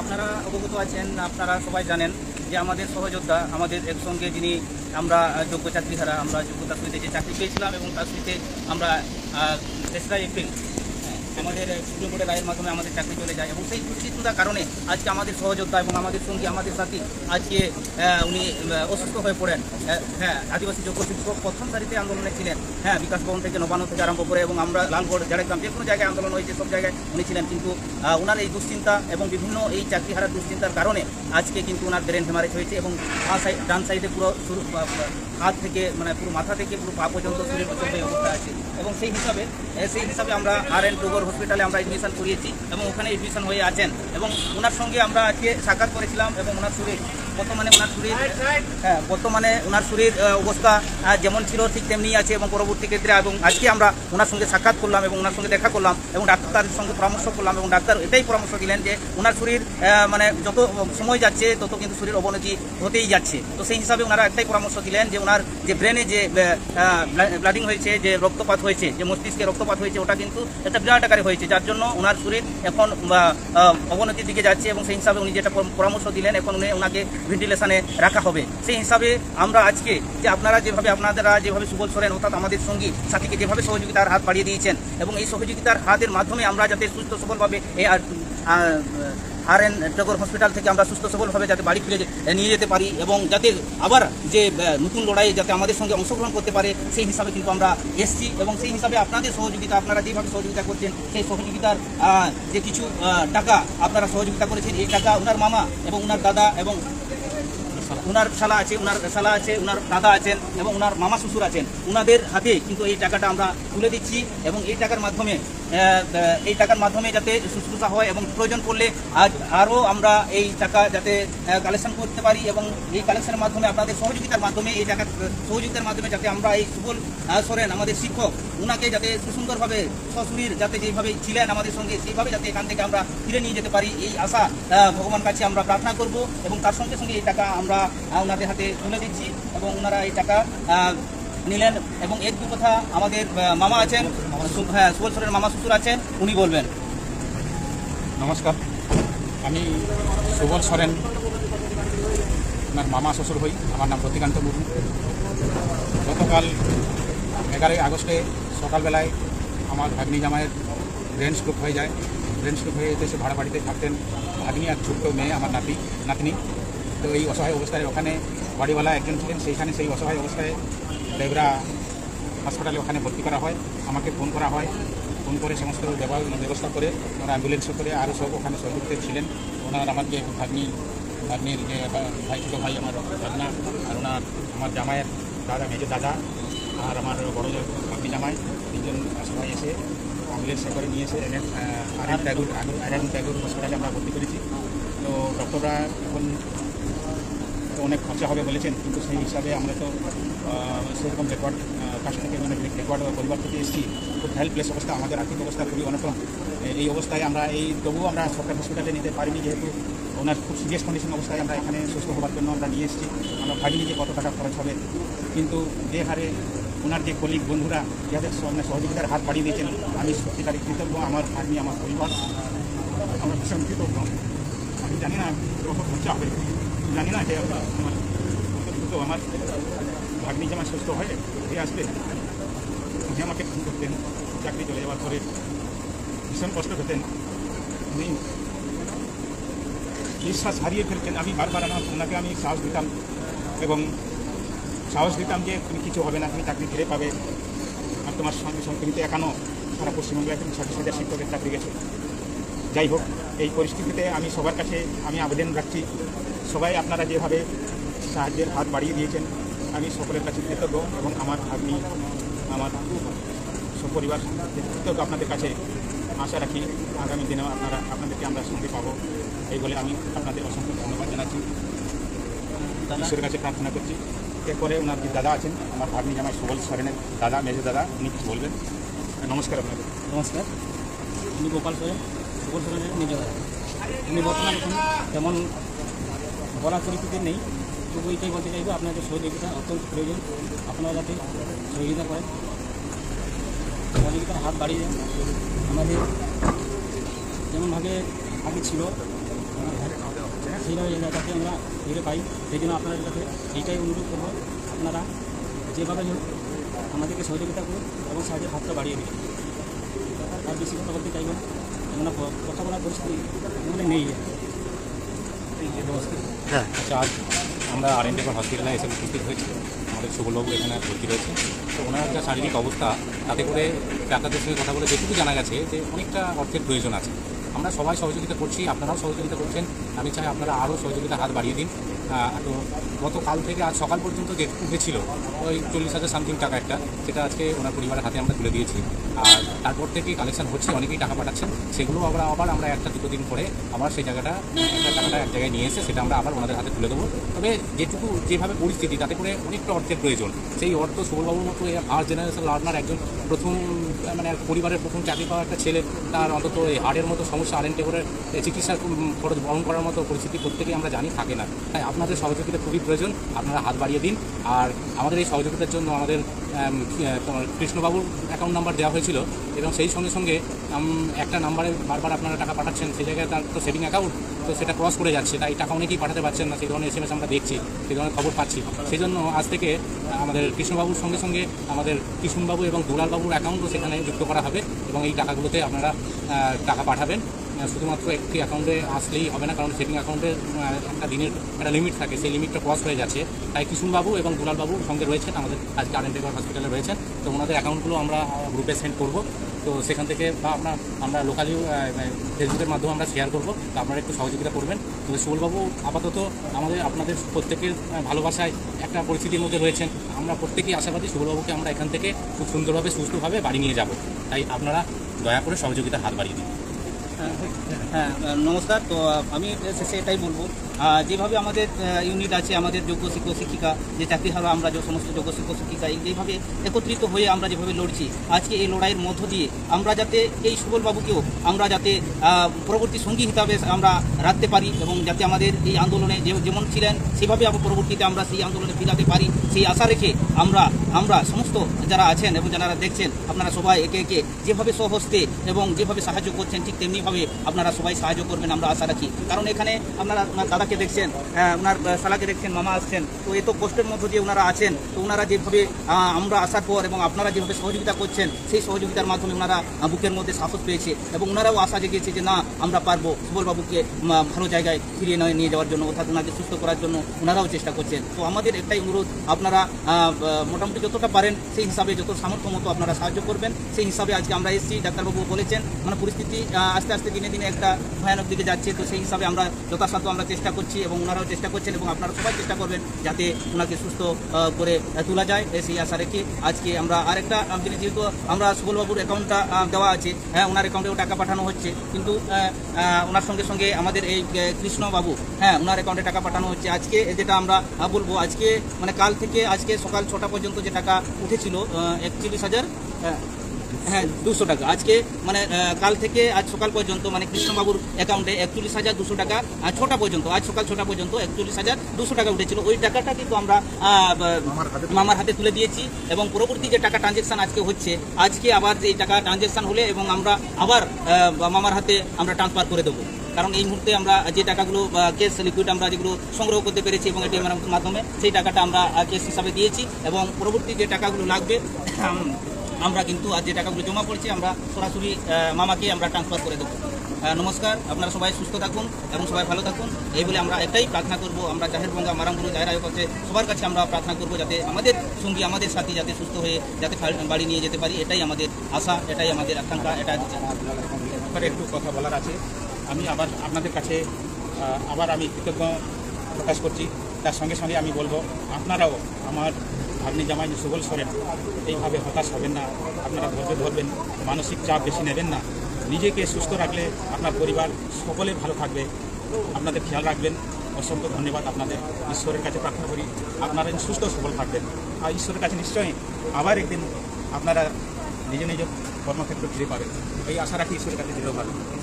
আপনারা অবগত আছেন, আপনারা সবাই জানেন যে আমাদের সহযোদ্ধা, আমাদের একসঙ্গে যিনি আমরা যোগ্য চাকরিহারা আমরা যোগ্যতার সহিত যে চাকরি পেয়েছিলাম এবং তার সহিতে আমরা তেসরা এপ্রিল আমাদের সুপ্রিম কোর্টের রায়ের মাধ্যমে আমাদের চাকরি চলে যায় এবং সেই দুশ্চিন্তার কারণে আজকে আমাদের সহযোদ্ধা এবং আমাদের সঙ্গী, আমাদের সাথী আজকে উনি অসুস্থ হয়ে পড়েন। হ্যাঁ আদিবাসী যোগ্য শিক্ষক প্রথম সারিতে আন্দোলনে ছিলেন। হ্যাঁ বিকাশ ভবন থেকে নবান্ন থেকে আরম্ভ করে এবং আমরা লালগড়, ঝাড়গ্রাম, যে কোনো জায়গায় আন্দোলন হয়েছে, সব জায়গায় উনি ছিলেন। কিন্তু ওনার এই দুশ্চিন্তা এবং বিভিন্ন এই চাকরি হারার দুশ্চিন্তার কারণে আজকে কিন্তু ওনার ব্রেন হেমারেজ হয়েছে এবং ডান সাইডে পুরো হাত থেকে মানে পুরো মাথা থেকে পুরো পা পর্যন্ত শরীর পর্যন্ত এই অবস্থা আছে। এবং সেই হিসাবে সেই হিসাবে আমরা আর এন টুগর হসপিটালে আমরা এডমিশন করিয়েছি এবং ওখানে এডমিশন হয়ে আছেন। এবং ওনার সঙ্গে আমরা আজকে সাক্ষাৎ করেছিলাম এবং ওনার শরীর, বর্তমানে ওনার শরীর হ্যাঁ বর্তমানে ওনার শরীর অবস্থা যেমন ছিল ঠিক তেমনি আছে এবং পরবর্তী ক্ষেত্রে এবং আজকে আমরা ওনার সঙ্গে সাক্ষাৎ করলাম এবং ওনার সঙ্গে দেখা করলাম এবং ডাক্তারের সঙ্গে পরামর্শ করলাম এবং ডাক্তার এটাই পরামর্শ দিলেন যে ওনার শরীর মানে যত সময় যাচ্ছে, তত কিন্তু শরীর অবনতি হতেই যাচ্ছে। তো সেই হিসাবে ওনারা একটাই পরামর্শ দিলেন যে ওনার যে ব্রেনে যে ব্লাডিং হয়েছে, যে রক্তপাত হয়েছে, যে মস্তিষ্কে রক্তপাত হয়েছে, ওটা কিন্তু একটা বিরাট আকারে হয়েছে, যার জন্য ওনার শরীর এখন অবনতির দিকে যাচ্ছে এবং সেই হিসাবে উনি যেটা পরামর্শ দিলেন, এখন উনি ওনাকে ভেন্টিলেশনে রাখা হবে। সেই হিসাবে আমরা আজকে যে আপনারা যেভাবে আপনারা যেভাবে সুবল সরেন অর্থাৎ আমাদের সঙ্গী সাথীকে যেভাবে সহযোগিতার হাত বাড়িয়ে দিয়েছেন এবং এই সহযোগিতার হাতের মাধ্যমে আমরা যাতে সুস্থ সবলভাবে এই আর এন টগর হসপিটাল থেকে আমরা সুস্থ সবলভাবে যাতে বাড়ি ফিরে নিয়ে যেতে পারি এবং যাতে আবার যে নতুন লড়াইয়ে যাতে আমাদের সঙ্গে অংশগ্রহণ করতে পারে, সেই হিসাবে কিন্তু আমরা এসছি এবং সেই হিসাবে আপনাদের সহযোগিতা, আপনারা যেভাবে সহযোগিতা করছেন, সেই সহযোগিতার যে কিছু টাকা আপনারা সহযোগিতা করেছেন, এই টাকা ওনার মামা এবং ওনার দাদা এবং ওনার শালা আছে ওনার শালা আছে ওনার দাদা আছেন এবং ওনার মামা শ্বশুর আছেন। ওনাদের হাতে কিন্তু এই টাকাটা আমরা তুলে দিচ্ছি এবং এই টাকার মাধ্যমে এই টাকার মাধ্যমে যাতে শুশ্রূষা হয় এবং প্রয়োজন পড়লে আজ আরও আমরা এই টাকা যাতে কালেকশন করতে পারি এবং এই কালেকশনের মাধ্যমে আপনাদের সহযোগিতার মাধ্যমে, এই টাকা, সহযোগিতার মাধ্যমে যাতে আমরা এই সুবল সোরেন আমাদের শিক্ষক ওনাকে যাতে সুন্দরভাবে সশরীর যাতে যেভাবে ছিলেন আমাদের সঙ্গে, সেইভাবে যাতে এখান থেকে আমরা ফিরে নিয়ে যেতে পারি, এই আশা ভগবান কাছে আমরা প্রার্থনা করব এবং তার সঙ্গে সঙ্গে এই টাকা আমরা ওনাদের হাতে তুলে দিচ্ছি এবং ওনারা এই টাকা নিলেন এবং এর দু কথা আমাদের মামা আছেন হ্যাঁ সুবল মামা শ্বশুর আছেন, উনি বলবেন। নমস্কার। আমি সুবল সরেন আমার মামা শ্বশুর হই, আমার নাম প্রতিকান্ত মুর্মু গতকাল এগারোই আগস্টে সকালবেলায় আমার ভাগ্নি জামাইয়ের ব্রেন স্ট্রোক হয়ে যায়। ব্রেন স্ট্রোক হয়ে যেতে সে ভাড়া বাড়িতে থাকতেন। ভাগ্নি আর ছোট্ট মেয়ে, আমার নাতি, নাতনি। তো এই অসহায় অবস্থায় ওখানে বাড়িওয়ালা একজন ছিলেন, সেইখানে সেই অসহায় অবস্থায় ডেবরা হাসপাতালে ওখানে ভর্তি করা হয়। আমাকে ফোন করা হয়। ফোন করে সমস্ত ব্যব- ব্যবস্থা করে ওরা অ্যাম্বুলেন্সে করে আরও সব ওখানে সহযোগিত ছিলেন। ওনার আমার যে ভাগ্নি, ভাগ্নির যে ভাই ছোটো ভাই আমার ভাগনা, আর ওনার আমার জামাইয়ের দাদা, মেজো দাদা, আর আমার বড় ভাগ্নি জামাই, তিনজন সবাই এসে অ্যাম্বুলেন্সে করে নিয়ে এসে আর এন ট্যাগুর আর এন ট্যাগুর হসপিটালে আমরা ভর্তি করেছি। তো ডক্টররা এখন তো অনেক খরচা হবে বলেছেন, কিন্তু সেই হিসাবে আমরা তো সেরকম রেকর্ড কাছ থেকে মানে রেকর্ড পরিবার থেকে এসেছি। খুব হেল্পলেস অবস্থা, আমাদের আর্থিক অবস্থা খুবই অনটন এই অবস্থায় আমরা এই, তবুও আমরা সরকারি হসপিটালে নিতে পারিনি, যেহেতু ওনার খুব সিরিয়াস কন্ডিশন অবস্থায় আমরা এখানে সুস্থ হওয়ার জন্য আমরা নিয়ে এসেছি। আমরা ভাবিনি যে কত টাকা খরচ হবে। কিন্তু যে হারে ওনার যে কলিগ বন্ধুরা, যাদের স- মানে সহযোগিতার হাত বাড়িয়ে দিয়েছেন, আমি সত্যিকারই কৃতজ্ঞ, আমার ভাগ্নি আমার পরিবার, আমরা ভীষণ কৃতজ্ঞ আমি জানি না কত খরচা হবে। জানি না যে দ্রুত আমার ভাগ্নি যে আমার সুস্থ হয়ে ফিরে আসবে উনি আমাকে ফোন করতেন, চাকরি চলে যাওয়ার পরে ভীষণ কষ্ট পেতেন। উনি বিশ্বাস হারিয়ে ফেলতেন। আমি বারবার আমার ওনাকে আমি সাহস দিতাম এবং সাহস দিতাম যে তুমি কিছু হবে না, তুমি চাকরি ফিরে পাবে। আর তোমার সঙ্গে সঙ্গে তুমি তো একানো সারা পশ্চিমবঙ্গে এখন ছাব্বিশ হাজার শিক্ষকের চাকরি গেছে। যাই হোক, এই পরিস্থিতিতে আমি সবার কাছে আমি আবেদন রাখছি। সবাই আপনারা যেভাবে সাহায্যের হাত বাড়িয়ে দিয়েছেন, আমি সকলের কাছে কৃতজ্ঞ এবং আমার ভাগ্নি আমার সপরিবার কৃতজ্ঞ আপনাদের কাছে আশা রাখি আগামী দিনে আপনারা, আপনাদেরকে আমরা সঙ্গে পাবো। এই বলে আমি আপনাদের অসংখ্য ধন্যবাদ জানাচ্ছি। ঈশ্বরের কাছে প্রার্থনা করছি। এরপরে ওনার যে দাদা আছেন, আমার ভাগ্নি জামাই সুবল সরেনের দাদা, মেজো দাদা, উনি কিছু বলবেন। নমস্কার আপনাদের। নমস্কার। আমি গোপাল সোরেন গোপাল সোরেনের নিজ ভাই আমি বর্তমানে তেমন বলার পরিস্থিতি নেই। তবু এটাই বলতে চাইব, আপনাদের সহযোগিতা অত্যন্ত প্রয়োজন। আপনারা যাতে সহযোগিতা করেন। সহযোগিতার হাত বাড়িয়ে দেন। আমাদের যেমনভাবে আগে ছিল, সেইভাবে যাতে আমরা ফিরে পাই। সেই জন্য আপনাদের কাছে এইটাই অনুরোধ করব। আপনারা যেভাবে হোক আমাদেরকে সহযোগিতা করুন এবং সাহায্যের হাতটা বাড়িয়ে দিন। আর বেশি কথা বলতে চাইব কেননা কথা বলার পরিস্থিতি আমাদের নেই। আচ্ছা আজ আমরা আর এন হসপিটালে এসে উপস্থিত হয়েছি। আমাদের সুবলবাবু এখানে ভর্তি রয়েছে। তো ওনার যা শারীরিক অবস্থা তাতে করে ডাক্তারদের সঙ্গে কথা বলে যেটুকু জানা গেছে যে অনেকটা অর্থের প্রয়োজন আছে। আমরা সবাই সহযোগিতা করছি, আপনারাও সহযোগিতা করছেন। আমি চাই আপনারা আরও সহযোগিতা হাত বাড়িয়ে দিন। তো গতকাল থেকে আজ সকাল পর্যন্ত যেটুকু উঠেছিল, ওই চল্লিশ হাজার সামথিং টাকা একটা, সেটা আজকে ওনার পরিবারের হাতে আমরা তুলে দিয়েছি। আর তারপর থেকে কালেকশন হচ্ছে, অনেকেই টাকা পাঠাচ্ছেন। সেগুলো আবার আবার আমরা একটা দুটো দিন পরে আবার সেই জায়গাটা টাকাটা এক জায়গায় নিয়ে এসে সেটা আমরা আবার ওনাদের হাতে তুলে দেবো। তবে যেটুকু যেভাবে পরিস্থিতি, তাতে করে অনেকটা অর্থের প্রয়োজন। সেই অর্থ সুবলবাবুর মতো ফার্স্ট জেনারেশন লার্নার একজন প্রথম মানে পরিবারের প্রথম চাকরি পাওয়া একটা ছেলে, তার অন্তত এই হার্টের মতো সমস্যা আরেন্টে করে চিকিৎসার খরচ বহন করার মতো পরিস্থিতি প্রত্যেকেই আমরা জানি থাকে না। তাই আপনাদের সহযোগিতা খুবই প্রয়োজন, আপনারা হাত বাড়িয়ে দিন। আর আমাদের এই সহযোগিতার জন্য আমাদের তোমার কৃষ্ণবাবুর অ্যাকাউন্ট নাম্বার দেওয়া হয়েছিল এবং সেই সঙ্গে সঙ্গে একটা নাম্বারে বারবার আপনারা টাকা পাঠাচ্ছেন, সেই জায়গায় তার তো সেভিং অ্যাকাউন্ট তো সেটা ক্রস করে যাচ্ছে। তাই টাকা অনেকেই পাঠাতে পারছেন না, সেই ধরনের এস আমরা দেখছি, সেই ধরনের খবর পাচ্ছি। সেই জন্য আজ থেকে আমাদের কৃষ্ণবাবুর সঙ্গে সঙ্গে আমাদের কিশুনবাবু এবং দুলালবাবুর অ্যাকাউন্টও সেখানে যুক্ত করা হবে এবং এই টাকাগুলোতে আপনারা টাকা পাঠাবেন। শুধুমাত্র একটি অ্যাকাউন্টে আসলেই হবে না, কারণ সেভিং অ্যাকাউন্টে একটা দিনের, একটা লিমিট থাকে, সেই লিমিটটা ক্রস হয়ে যাচ্ছে। তাই কিশুনবাবু এবং দুলালবাবু সঙ্গে রয়েছেন, আমাদের আজকে আর হসপিটালে রয়েছেন। তো ওনাদের অ্যাকাউন্টগুলো আমরা গ্রুপে সেন্ড করব। তো সেখান থেকে বা আমরা আমরা লোকালি ফেসবুকের মাধ্যমে আমরা শেয়ার করব। তো আপনারা একটু সহযোগিতা করবেন। তো সুবলবাবু, আপাতত আমাদের, আপনাদের প্রত্যেকের ভালোবাসায় একটা পরিস্থিতির মধ্যে রয়েছেন। আমরা প্রত্যেকেই আশাবাদী সুবলবাবুকে আমরা এখান থেকে খুব সুন্দরভাবে, সুস্থভাবে বাড়ি নিয়ে যাব। তাই আপনারা দয়া করে সহযোগিতার হাত বাড়িয়ে দিন। হ্যাঁ নমস্কার। তো আমি শেষে এটাই বলব। যেভাবে আমাদের ইউনিট আছে, আমাদের যোগ্য শিক্ষক, শিক্ষিকা, যে চাকরি হারা আমরা, যে সমস্ত যোগ্য শিক্ষক, শিক্ষিকা, এই যেভাবে একত্রিত হয়ে আমরা যেভাবে লড়ছি, আজকে এই লড়াইয়ের মধ্য দিয়ে আমরা যাতে এই সুবলবাবুকেও আমরা যাতে পরবর্তী সঙ্গী হিসাবে আমরা রাখতে পারি এবং যাতে আমাদের এই আন্দোলনে যেমন ছিলেন, সেভাবে আমরা পরবর্তীতে আমরা সেই আন্দোলনে ফিরাতে পারি। সেই আশা রেখে আমরা আমরা সমস্ত যারা আছেন এবং যারা দেখছেন, আপনারা সবাই একে একে যেভাবে সহস্তে এবং যেভাবে সাহায্য করছেন, ঠিক তেমনিভাবে আপনারা সবাই সাহায্য করবেন আমরা আশা রাখি। কারণ এখানে আপনারা ওনার দাদাকে দেখছেন ওনার আহ, শালাকে দেখছেন মামা আসছেন তো এত কষ্টের মধ্য দিয়ে ওনারা আছেন তো ওনারা যেভাবে আমরা আসার পর এবং আপনারা যেভাবে সহযোগিতা করছেন সেই সহযোগিতার মাধ্যমে ওনারা বুকের মধ্যে সাহস পেয়েছে এবং ওনারাও আশা জেগেছে যে না আমরা পারব সুবলবাবুকে ভালো জায়গায় ফিরিয়ে নিয়ে- যাওয়ার জন্য অর্থাৎ ওনাকে সুস্থ করার জন্য ওনারাও চেষ্টা করছেন। তো আমাদের একটাই অনুরোধ আপনারা মোটামুটি যতটা পারেন সেই হিসাবে যত সামর্থ্য মতো আপনারা সাহায্য করবেন সেই হিসাবে আজকে আমরা এসেছি ডাক্তারবাবু বলেছেন মানে পরিস্থিতি আস্তে আস্তে দিনে দিনে একটা ভয়ানক দিকে যাচ্ছে। তো সেই হিসাবে আমরা যথাসাধ্য আমরা চেষ্টা করছি এবং ওনারাও চেষ্টা করছেন এবং আপনারা সবাই চেষ্টা করবেন যাতে ওনাকে সুস্থ করে তোলা যায়। সেই আশা রেখে আজকে আমরা আরেকটা যেহেতু আমরা সুবলবাবুর অ্যাকাউন্টটা দেওয়া আছে হ্যাঁ ওনার অ্যাকাউন্টেও টাকা পাঠানো হচ্ছে। কিন্তু ওনার সঙ্গে সঙ্গে আমাদের এই কৃষ্ণবাবু হ্যাঁ ওনার অ্যাকাউন্টে টাকা পাঠানো হচ্ছে। আজকে যেটা আমরা বলব আজকে মানে কাল থেকে আজকে সকাল ছটা পর্যন্ত যে টাকা উঠেছিল একচল্লিশ হাজার আহ, হ্যাঁ দুশো টাকা। আজকে মানে কাল থেকে আজ সকাল পর্যন্ত মানে কৃষ্ণবাবুর অ্যাকাউন্টে একচল্লিশ হাজার দুশো টাকা আজ ছটা পর্যন্ত আজ সকাল ছটা পর্যন্ত একচল্লিশ হাজার দুশো টাকা উঠেছিল। ওই টাকাটা কিন্তু আমরা মামার হাতে তুলে দিয়েছি এবং পরবর্তী যে টাকা ট্রানজেকশন আজকে হচ্ছে আজকে আবার এই টাকা ট্রানজেকশন হলে এবং আমরা আবার মামার হাতে আমরা ট্রান্সফার করে দেবো। কারণ এই মুহূর্তে আমরা যে টাকাগুলো কেস লিকুইড আমরা যেগুলো সংগ্রহ করতে পেরেছি এবং এটিএমের মাধ্যমে সেই টাকাটা আমরা কেস হিসাবে দিয়েছি এবং পরবর্তী যে টাকাগুলো লাগবে আমরা কিন্তু আজ যে টাকাগুলো জমা পড়ছে আমরা সরাসরি মামাকে আমরা ট্রান্সফার করে দেবো। নমস্কার, আপনারা সবাই সুস্থ থাকুন এবং সবাই ভালো থাকুন। এই বলে আমরা একটাই প্রার্থনা করব, আমরা জাহের বঙ্গা মারামগুরু জাহের আয়োগ কাছে সবার কাছে আমরা প্রার্থনা করব যাতে আমাদের সঙ্গী, আমাদের সাথী যাতে সুস্থ হয়ে, যাতে বাড়ি নিয়ে যেতে পারি, এটাই আমাদের আশা, এটাই আমাদের আকাঙ্ক্ষা এটা একটু কথা বলার আছে। আমি আবার আপনাদের কাছে আবার আমি কৃতজ্ঞ প্রকাশ করছি। তার সঙ্গে সঙ্গে আমি বলব, আপনারাও আমার ভাগ্নি জামাই সুবল সরেন, এইভাবে হতাশ হবেন না, আপনারা ধৈর্য ধরবেন, মানসিক চাপ বেশি নেবেন না। নিজেকে সুস্থ রাখলে আপনার পরিবার সকলে ভালো থাকবে। আপনাদের খেয়াল রাখবেন। অসংখ্য ধন্যবাদ আপনাদের। ঈশ্বরের কাছে প্রার্থনা করি, আপনারা সুস্থ সবল থাকবেন। আর ঈশ্বরের কাছে নিশ্চয়ই আবার একদিন আপনারা নিজ নিজ কর্মক্ষেত্র ফিরে পাবেন। এই আশা রাখি ঈশ্বরের কাছে দৃঢ়ভাবে।